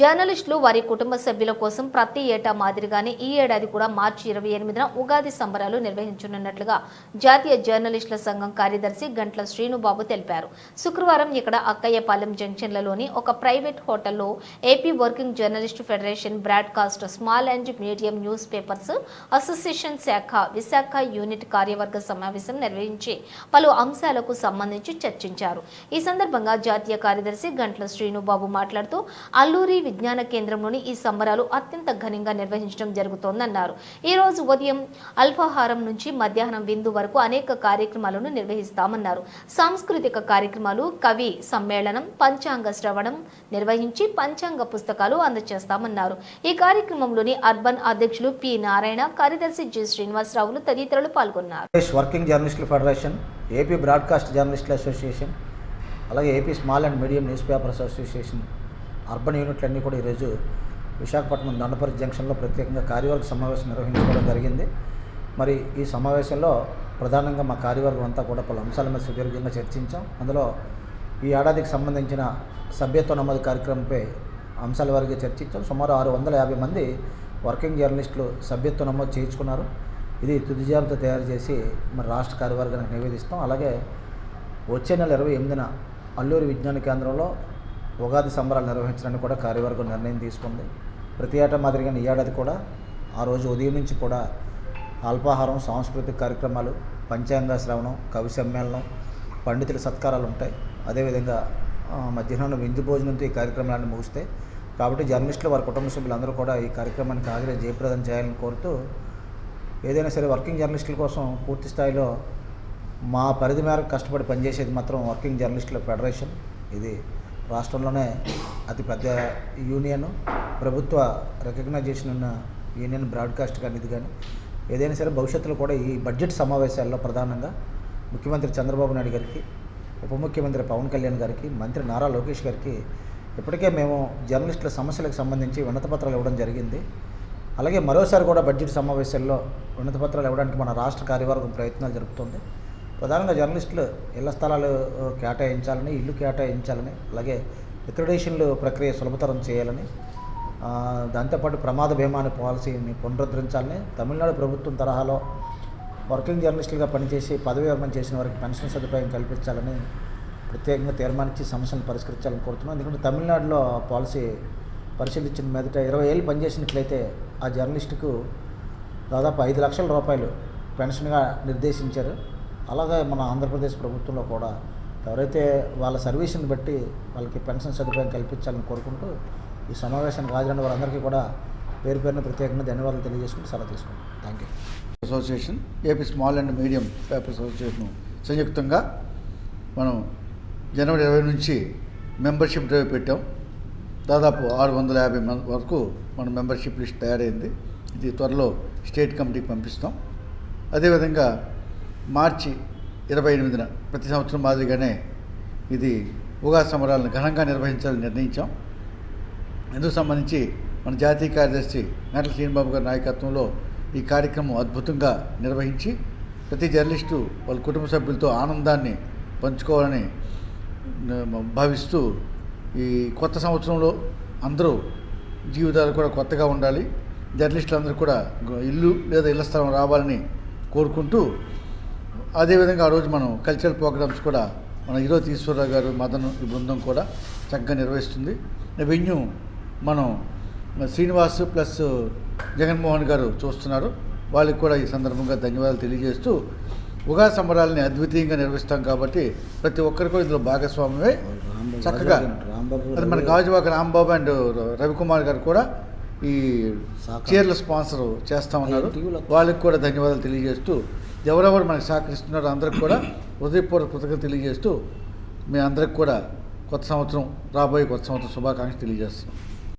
జర్నలిస్టులు వారి కుటుంబ సభ్యుల కోసం ప్రతి ఏటా మాదిరిగానే ఈ ఏడాది కూడా మార్చి ఇరవై ఎనిమిదిన ఉగాది సంబరాలు నిర్వహించనున్నట్లుగా జాతీయ జర్నలిస్టుల సంఘం కార్యదర్శి గంట్ల శ్రీనుబాబు తెలిపారు. శుక్రవారం ఇక్కడ అక్కయ్యపాలెం జంక్షన్లలోని ఒక ప్రైవేట్ హోటల్లో AP working journalist federation broadcast small and medium news papers association శాఖ విశాఖ యూనిట్ కార్యవర్గ సమావేశం నిర్వహించి పలు అంశాలకు సంబంధించి చర్చించారు. ఈ సందర్భంగా జాతీయ కార్యదర్శి గంట్ల శ్రీనుబాబు మాట్లాడుతూ అల్లూరి విజ్ఞాన కేంద్రంలోని ఈ సంబరాలు అత్యంత ఘనంగా నిర్వహించడం జరుగుతోందన్నారు. ఈ రోజు ఉదయం అల్పాహారం నుంచి మధ్యాహ్నం విందు వరకు అనేక కార్యక్రమాలను నిర్వహిస్తామన్నారు. సాంస్కృతిక కార్యక్రమాలు కవి సమ్మేళనం పంచాంగ శ్రవణం నిర్వహించి పంచాంగ పుస్తకాలు అందజేస్తామన్నారు ఈ కార్యక్రమంలోని అర్బన్ అధ్యక్షులు పి. నారాయణ కార్యదర్శి జి. శ్రీనివాసరావులు తదితరులు పాల్గొన్నారు. వర్కింగ్ జర్నలిస్టుల ఫెడరేషన్ ఏపీ బ్రాడ్కాస్ట్ జర్నలిస్టుల అసోసియేషన్ అలాగే AP small and medium news papers association urban యూనిట్లన్నీ కూడా ఈరోజు విశాఖపట్నం దండపరి జంక్షన్లో ప్రత్యేకంగా కార్యవర్గ సమావేశం నిర్వహించుకోవడం జరిగింది. మరి ఈ సమావేశంలో ప్రధానంగా మా కార్యవర్గం అంతా కూడా పలు అంశాల మీద సుదీర్ఘంగా చర్చించాం. అందులో ఈ ఏడాదికి సంబంధించిన సభ్యత్వ నమోదు కార్యక్రమంపై అంశాల వారిగా చర్చించాం. సుమారు ఆరు వందల యాభై మంది వర్కింగ్ జర్నలిస్టులు సభ్యత్వ నమోదు చేయించుకున్నారు. ఇది తుది జాబితా తయారు చేసి మరి రాష్ట్ర కార్యవర్గానికి నివేదిస్తాం. అలాగే వచ్చే నెల ఇరవై ఎనిమిదిన అల్లూరి విజ్ఞాన కేంద్రంలో ఉగాది సంబరాలు నిర్వహించడానికి కూడా కార్యవర్గం నిర్ణయం తీసుకుంది. ప్రతి ఏటా మాదిరిగా ఈ ఏడాది కూడా ఆ రోజు ఉదయం నుంచి కూడా అల్పాహారం సాంస్కృతిక కార్యక్రమాలు పంచాంగ శ్రవణం కవి సమ్మేళనం పండితుల సత్కారాలు ఉంటాయి. అదేవిధంగా మధ్యాహ్నం విందు భోజనంతో ఈ కార్యక్రమాలన్నీ ముగిస్తే కాబట్టి జర్నలిస్టులు వారి కుటుంబ సభ్యులందరూ కూడా ఈ కార్యక్రమానికి హాజరై జయప్రదం చేయాలని కోరుతూ ఏదైనా సరే వర్కింగ్ జర్నలిస్టుల కోసం పూర్తి స్థాయిలో మా పరిధి మేరకు కష్టపడి పనిచేసేది మాత్రం వర్కింగ్ జర్నలిస్టుల ఫెడరేషన్. ఇది రాష్ట్రంలోనే అతిపెద్ద యూనియన్. ప్రభుత్వ రికగ్నైజేషన్ ఉన్న యూనియన్ బ్రాడ్కాస్ట్ కానీ ఇది కానీ ఏదైనా సరే భవిష్యత్తులో కూడా ఈ బడ్జెట్ సమావేశాల్లో ప్రధానంగా ముఖ్యమంత్రి చంద్రబాబు నాయుడు గారికి ఉప ముఖ్యమంత్రి పవన్ కళ్యాణ్ గారికి మంత్రి నారా లోకేష్ గారికి ఇప్పటికే మేము జర్నలిస్టుల సమస్యలకు సంబంధించి వినతిపత్రాలు ఇవ్వడం జరిగింది. అలాగే మరోసారి కూడా బడ్జెట్ సమావేశాల్లో వినతిపత్రాలు ఇవ్వడానికి మన రాష్ట్ర కార్యవర్గం ప్రయత్నాలు జరుపుతుంది. ప్రధానంగా జర్నలిస్టులు ఇళ్ళ స్థలాలు కేటాయించాలని ఇల్లు కేటాయించాలని అలాగే రిక్రిడేషన్లు ప్రక్రియ సులభతరం చేయాలని దాంతోపాటు ప్రమాద భీమా అనే పాలసీని పునరుద్ధరించాలని తమిళనాడు ప్రభుత్వం తరహాలో వర్కింగ్ జర్నలిస్టులుగా పనిచేసి పదవి విరమణ చేసిన వారికి పెన్షన్ సదుపాయం కల్పించాలని ప్రత్యేకంగా తీర్మానించి సమస్యను పరిష్కరించాలని కోరుతున్నాం. ఎందుకంటే తమిళనాడులో పాలసీ పరిశీలించిన మీదట ఇరవై ఏళ్ళు పనిచేసినట్లయితే ఆ జర్నలిస్టుకు దాదాపు ఐదు లక్షల రూపాయలు పెన్షన్గా నిర్దేశించారు. అలాగే మన ఆంధ్రప్రదేశ్ ప్రభుత్వంలో కూడా ఎవరైతే వాళ్ళ సర్వీస్ని బట్టి వాళ్ళకి పెన్షన్ సదుపాయం కల్పించాలని కోరుకుంటూ ఈ సమావేశానికి హాజరైన వారందరికీ కూడా పేరు పేరున ప్రత్యేకంగా ధన్యవాదాలు తెలియజేసుకుంటూ సెలవు తీసుకుంటాం. Thank you association AP small and medium papers association సంయుక్తంగా మనం జనవరి ఇరవై నుంచి మెంబర్షిప్ డ్రైవ్ పెట్టాం. దాదాపు ఆరు వందల యాభై మంది వరకు మన మెంబర్షిప్ లిస్ట్ తయారైంది. ఇది త్వరలో స్టేట్ కమిటీకి పంపిస్తాం. అదేవిధంగా మార్చి ఇరవై ఎనిమిదిన ప్రతి సంవత్సరం మాదిరిగానే ఇది ఉగాది సంబరాలను ఘనంగా నిర్వహించాలని నిర్ణయించాం. ఇందుకు సంబంధించి మన జాతీయ కార్యదర్శి నటల శ్రీనిబాబు గారి నాయకత్వంలో ఈ కార్యక్రమం అద్భుతంగా నిర్వహించి ప్రతి జర్నలిస్టు వాళ్ళ కుటుంబ సభ్యులతో ఆనందాన్ని పంచుకోవాలని భావిస్తూ ఈ కొత్త సంవత్సరంలో అందరూ జీవితాలు కూడా కొత్తగా ఉండాలి. జర్నలిస్టులు అందరూ కూడా ఇల్లు లేదా ఇళ్ళ స్థలం రావాలని కోరుకుంటూ అదేవిధంగా ఆ రోజు మనం కల్చరల్ ప్రోగ్రామ్స్ కూడా మన ఈరోజు ఈశ్వరరావు గారు మదన్ ఈ బృందం కూడా చక్కగా నిర్వహిస్తుంది. వెన్యూ మనం శ్రీనివాస్ ప్లస్ జగన్మోహన్ గారు చూస్తున్నారు. వాళ్ళకి కూడా ఈ సందర్భంగా ధన్యవాదాలు తెలియజేస్తూ ఉగాది సంబరాలని అద్వితీయంగా నిర్వహిస్తాం కాబట్టి ప్రతి ఒక్కరు కూడా ఇందులో భాగస్వామ్యమే. చక్కగా అది మన గాజువాక రాంబాబు అండ్ రవికుమార్ గారు కూడా ఈ. చీరల స్పాన్సర్ చేస్తా ఉన్నారు. వాళ్ళకి కూడా ధన్యవాదాలు తెలియజేస్తూ ఎవరెవరు మనకు సహకరిస్తున్నారో అందరికి కూడా హృదయపూర్వక కృతజ్ఞత తెలియజేస్తూ మీ అందరికి కూడా కొత్త సంవత్సరం రాబోయే కొత్త సంవత్సరం శుభాకాంక్షలు తెలియజేస్తున్నాం.